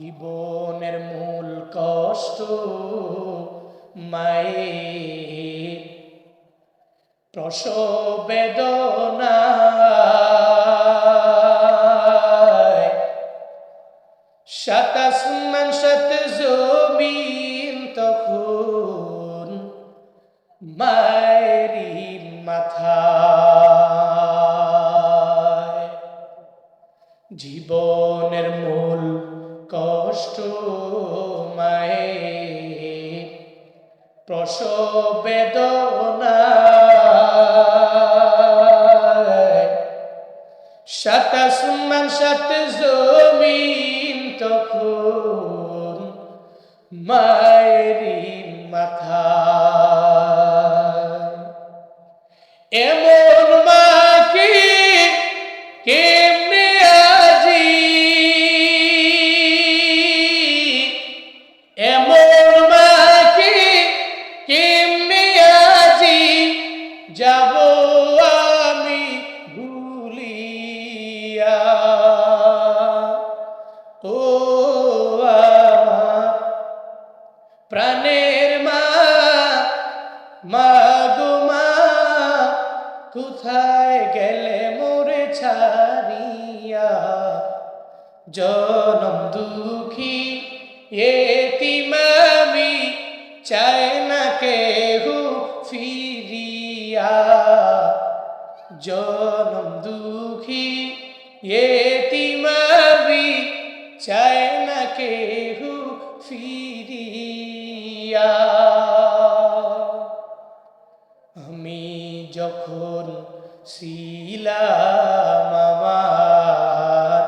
জীবনের মূল কষ্ট মায়ে প্রসব বেদনা সাত আসমান সাত জমিন মাথায়। জীবনের মূল কষ্ট মায়ে। প্রসব বেদনা সাত আসমান সাত জমিন তখন মায়েরি মাথা। এমন যাব আমি ভুলিয়া ও প্রাণের মা মা গো মা, কোথায় গেলে মোরে ছাড়িয়া? জনম দুঃখী এতিমামি চায় জনম দুঃখী এতিমামি চায় না কেহু ফিরিয়া। আমি যখন ছিলাম আমার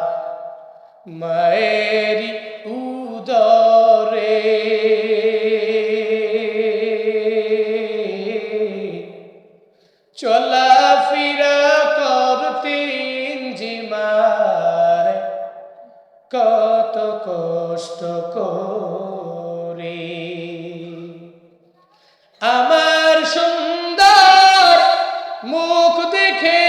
মায়ের কত কষ্ট করে। আমার সুন্দর মুখ দেখে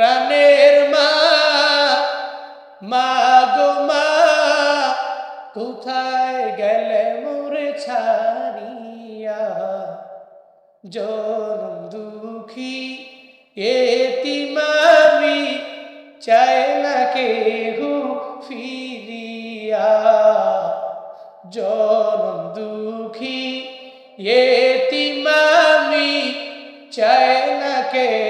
প্রাণের মা মা গো মা, কোথায় গেলে মোরে ছাড়িয়া? জনম দুঃখী এতিমামি চায় না কেহু ফিরিয়া। জনম দুঃখী এতিমামি চায় না কেহু